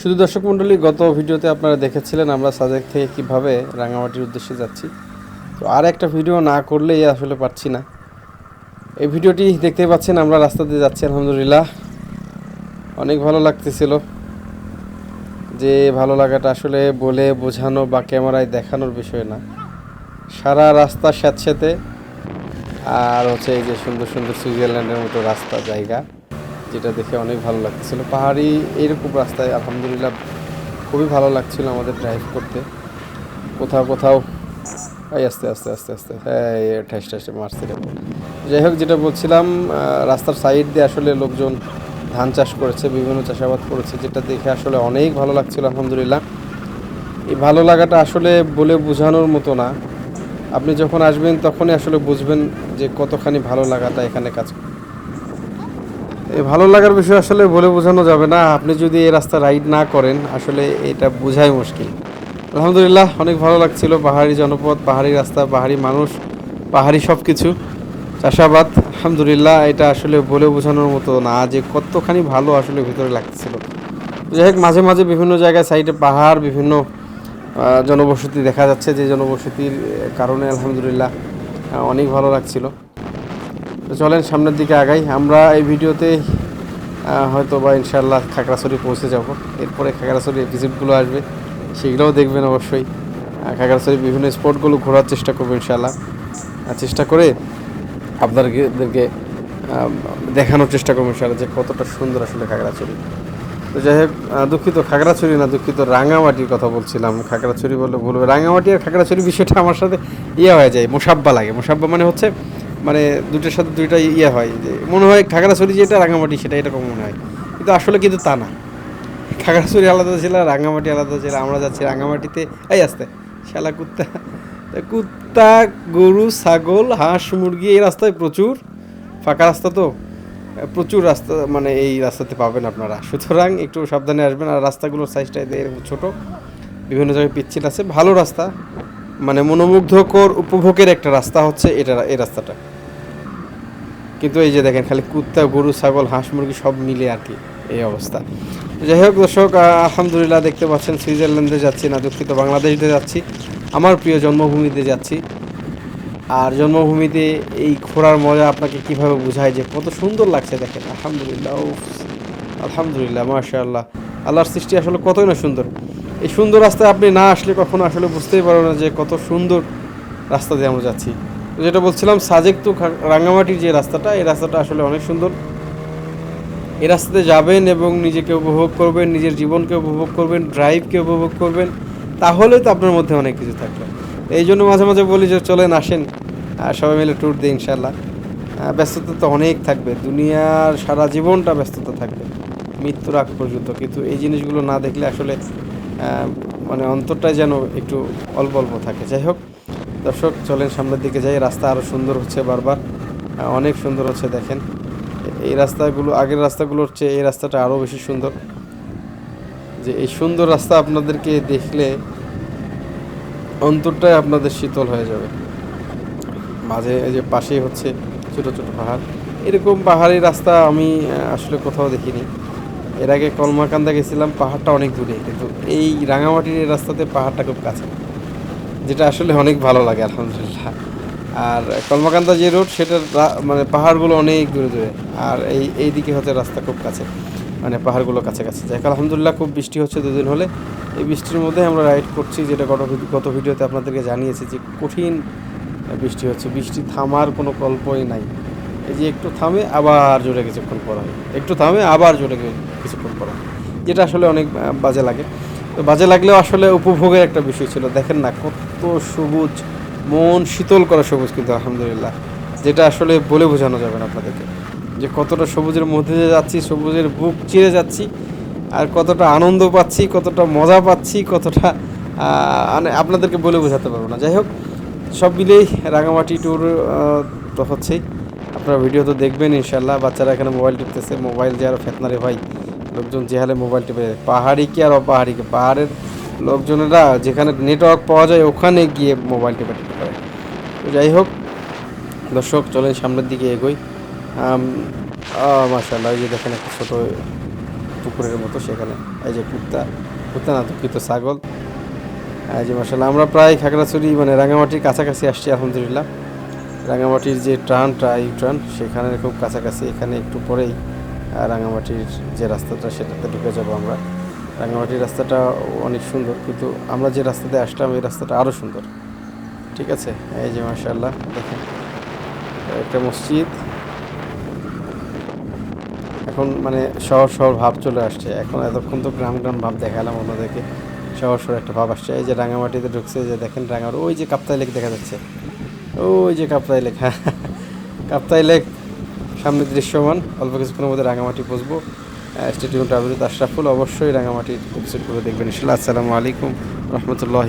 শুধু দর্শক মণ্ডলী, গত ভিডিওতে আপনারা দেখেছিলেন আমরা সাজেক থেকে কীভাবে রাঙামাটির উদ্দেশ্যে যাচ্ছি। তো আর একটা ভিডিও না করলেই আসলে পারছি না। এই ভিডিওটি দেখতে পাচ্ছেন আমরা রাস্তা দিয়ে যাচ্ছি, আলহামদুলিল্লাহ। অনেক ভালো লাগতেছিল যে ভালো লাগাটা আসলে বলে বোঝানো বা ক্যামেরায় দেখানোর বিষয় না। সারা রাস্তা স্যাঁতস্যাঁতে আর হচ্ছে এই যে সুন্দর সুন্দর সুইজারল্যান্ডের মতো রাস্তা জায়গা। যেটা দেখে অনেক ভালো লাগছিল পাহাড়ি এইরকম রাস্তায় আলহামদুলিল্লাহ খুবই ভালো লাগছিল আমাদের ড্রাইভ করতে। কোথাও কোথাও, এই আস্তে আস্তে আস্তে আস্তে হ্যাঁ ঠাস, ঠাসে মারছে। যাই হোক, যেটা বলছিলাম রাস্তার সাইড দিয়ে আসলে লোকজন ধান চাষ করেছে, বিভিন্ন চাষাবাদ করেছে, যেটা দেখে আসলে অনেক ভালো লাগছিল আলহামদুলিল্লাহ। এই ভালো লাগাটা আসলে বলে বোঝানোর মতো না। আপনি যখন আসবেন, তখনই আসলে বুঝবেন যে কতখানি ভালো লাগাটা এখানে কাজ ভালো লাগার বিষয় আসলে বলে বোঝানো যাবে না। আপনি যদি এই রাস্তা রাইড না করেন, আসলে এটা বোঝাই মুশকিল। আলহামদুলিল্লাহ, অনেক ভালো লাগছিল। পাহাড়ি জনপদ, পাহাড়ি রাস্তা, পাহাড়ি মানুষ, পাহাড়ি সব কিছু চাষাবাদ, আলহামদুলিল্লাহ, এটা আসলে বলে বোঝানোর মতো না যে কতখানি ভালো আসলে ভিতরে লাগতেছিল যাই হোক, মাঝে মাঝে বিভিন্ন জায়গায় সাইডে পাহাড়, বিভিন্ন জনবসতি দেখা যাচ্ছে। যে জনবসতির কারণে আলহামদুলিল্লাহ অনেক ভালো লাগছিল। চলেন সামনের দিকে আগাই। আমরা এই ভিডিওতে হয়তো বা ইনশাল্লাহ খাগড়াছড়ি পৌঁছে যাব। এরপরে খাগড়াছড়ি এপিসোডগুলো আসবে, সেগুলোও দেখবেন অবশ্যই। খাগড়াছড়ির বিভিন্ন স্পটগুলো ঘোরার চেষ্টা করব ইনশাল্লাহ আর চেষ্টা করে আপনাদেরকে দেখানোর চেষ্টা করব ইনশাল্লাহ যে কতটা সুন্দর আসলে খাগড়াছড়ি। তো যাই হোক দুঃখিত খাগড়াছড়ি না, দুঃখিত রাঙামাটির কথা বলছিলাম। খাগড়াছড়ি বললে ভুলবে রাঙামাটি আর খাগড়াছড়ি বিষয়টা আমার সাথে ইয়ে হয়ে যায়, মোসাব্বা লাগে। মোসাব্বা মানে হচ্ছে মানে দুটোর সাথে দুইটা ইয়ে হয় যে, মনে হয় খাগড়াছড়ি যেটা রাঙামাটি সেটা এরকম মনে হয়। কিন্তু আসলে কিন্তু তা না। খাগড়াছড়ি আলাদা জেলা রাঙামাটি আলাদা জেলা। আমরা যাচ্ছি রাঙামাটিতে এই আসতে, শালা কুত্তা। কুত্তা, গরু, ছাগল, হাঁস, মুরগি, এই রাস্তায় প্রচুর। ফাঁকা রাস্তা তো। প্রচুর রাস্তা মানে এই রাস্তাতে পাবেন আপনারা। সুতরাং একটু সাবধানে আসবেন। আর রাস্তাগুলোর সাইজটা এরকম ছোট। বিভিন্ন জায়গায় পিচ্ছিল আছে। ভালো রাস্তা। মানে মনোমুগ্ধকর, উপভোগের একটা রাস্তা হচ্ছে এটা, এই রাস্তাটা। কিন্তু এই যে দেখেন খালি কুত্তা, গরু, ছাগল, হাঁস, মুরগি সব মিলে আর কি এই অবস্থা। যাই হোক দর্শক আলহামদুলিল্লাহ দেখতে পাচ্ছেন, সুইজারল্যান্ডে যাচ্ছি না দুঃখিত বাংলাদেশে যাচ্ছি। আমার প্রিয় জন্মভূমিতে যাচ্ছি। আর জন্মভূমিতে এই ঘোরার মজা আপনাকে কীভাবে বোঝায় যে কত সুন্দর লাগছে দেখেন, আলহামদুলিল্লাহ আলহামদুলিল্লাহ, মাশাআল্লাহ। আল্লাহর সৃষ্টি আসলে কতই না সুন্দর। এই সুন্দর রাস্তায় আপনি না আসলে কখনো আসলে বুঝতেই পারবেন না যে কত সুন্দর রাস্তা দিয়ে আমরা যাচ্ছি। যেটা বলছিলাম, সাজেক খা- রাঙ্গামাটির যে রাস্তাটা, এই রাস্তাটা আসলে অনেক সুন্দর। এই রাস্তাতে যাবেন এবং নিজেকে উপভোগ করবেন, নিজের জীবনকে উপভোগ করবেন ড্রাইভকে উপভোগ করবেন, তাহলে তো আপনার মধ্যে অনেক কিছু থাকবে। এই জন্য মাঝে মাঝে বলি যে, চলেন, আসেন। সবাই মিলে ট্যুর দিই ইনশাল্লাহ ব্যস্ততা তো অনেক থাকবে। দুনিয়ার সারা জীবনটা ব্যস্ততা থাকবে, মৃত্যুর আগ পর্যন্ত। কিন্তু এই জিনিসগুলো না দেখলে আসলে মানে অন্তরটা যেন একটু অল্প অল্প থাকে। যাই হোক দর্শক, চলেন সামনের দিকে যাই। রাস্তা আরও সুন্দর হচ্ছে বারবার। অনেক সুন্দর হচ্ছে, দেখেন। এই রাস্তাগুলো, আগের রাস্তাগুলোর চেয়ে এই রাস্তাটা আরও বেশি সুন্দর। যে এই সুন্দর রাস্তা আপনাদেরকে দেখলে অন্তরটাই আপনাদের শীতল হয়ে যাবে। মাঝে যে পাশেই হচ্ছে ছোট ছোট পাহাড়। এরকম পাহাড়ি রাস্তা আমি আসলে কোথাও দেখিনি। এর আগে কলমাকান্দা গেছিলাম, পাহাড়টা অনেক দূরে, কিন্তু এই রাঙামাটির রাস্তাতে পাহাড়টা খুব কাছে। যেটা আসলে অনেক ভালো লাগে, আলহামদুলিল্লাহ। আর কলমাকান্দা যে রোড, সেটার মানে পাহাড়গুলো অনেক দূরে দূরে। আর এই এই দিকে হচ্ছে রাস্তা খুব কাছে মানে পাহাড়গুলো কাছাকাছি। যাই আলহামদুলিল্লাহ খুব বৃষ্টি হচ্ছে দুদিন হলে। এই বৃষ্টির মধ্যে আমরা রাইড করছি, যেটা গত গত ভিডিওতে আপনাদেরকে জানিয়েছি যে কঠিন বৃষ্টি হচ্ছে। বৃষ্টি থামার কোনো গল্পই নাই। এই যে একটু থামে, আবার জোরে কিছুক্ষণ পর হয়। একটু থামে, আবার জোরে কিছুক্ষণ পর হয়। যেটা আসলে অনেক বাজে লাগে। তো বাজে লাগলেও আসলে উপভোগের একটা বিষয় ছিল। দেখেন না, কত সবুজ, মন শীতল করা সবুজ কিন্তু আলহামদুলিল্লাহ, যেটা আসলে বলে বোঝানো যাবে না আপনাদেরকে। যে কতটা সবুজের মধ্যে দিয়ে যাচ্ছি, সবুজের বুক চিরে যাচ্ছি, আর কতটা আনন্দ পাচ্ছি, কতটা মজা পাচ্ছি, কতটা মানে আপনাদেরকে বলে বোঝাতে পারব না। যাই হোক, সব মিলেই রাঙামাটি ট্যুর তো হচ্ছেই। আপনারা ভিডিও তো দেখবেন ইনশাল্লাহ বাচ্চারা এখানে মোবাইল টিপতেছে মোবাইল যে আরও ফেতনারে ভাই। লোকজন যে হালে মোবাইল টিপে পাহাড়ি কি আর অপাহাড়ি? কি পাহাড়ের লোকজনেরা যেখানে নেটওয়ার্ক পাওয়া যায়, ওখানে গিয়ে মোবাইল টিপে করে। তো যাই হোক, দর্শক, চলেন সামনের দিকে এগোই। মাসাল্লাহ ওই যে দেখেন একটা ছোটো পুকুরের মতো, সেখানে এই যে কুত্তা কুত্তা না, দুঃখিত, ছাগল। এই যে মাসাল্লাহ আমরা প্রায় খাগড়াছড়ি মানে রাঙামাটির কাছাকাছি আসছি, আলহামদুলিল্লাহ। রাঙামাটির যে ট্রানটা এই ট্রান, সেখানে খুব কাছাকাছি, এখানে একটু পরেই রাঙামাটির যে রাস্তাটা, সেটাতে ঢুকে যাব আমরা। রাঙামাটির রাস্তাটা অনেক সুন্দর, কিন্তু আমরা যে রাস্তাতে আসলাম, এই রাস্তাটা আরও সুন্দর। ঠিক আছে? এই যে মাসাল্লাহ দেখেন। একটা মসজিদ। এখন মানে শহর শহর ভাব চলে আসছে। এখন এতক্ষণ তো গ্রাম গ্রাম ভাব দেখালাম অন্যদেরকে শহর শহর একটা ভাব আসছে। এই যে রাঙামাটিতে ঢুকছে যে দেখেন রাঙামাটি। ওই যে কাপ্তাই লেক দেখা যাচ্ছে। ওই যে কাপ্তাই লেক হ্যাঁ। কাপ্তাই লেক সামনে দৃশ্যমান, অল্প কিছুক্ষণের মধ্যে রাঙামাটি পৌঁছবো। স্টেডিয়াম ট্রাভেল আশরাফুল, অবশ্যই রাঙামাটির ওয়েবসাইট করে দেখবেন। ইনশাল্লাহ আসসালামু আলাইকুম, রহমতুল্লাহ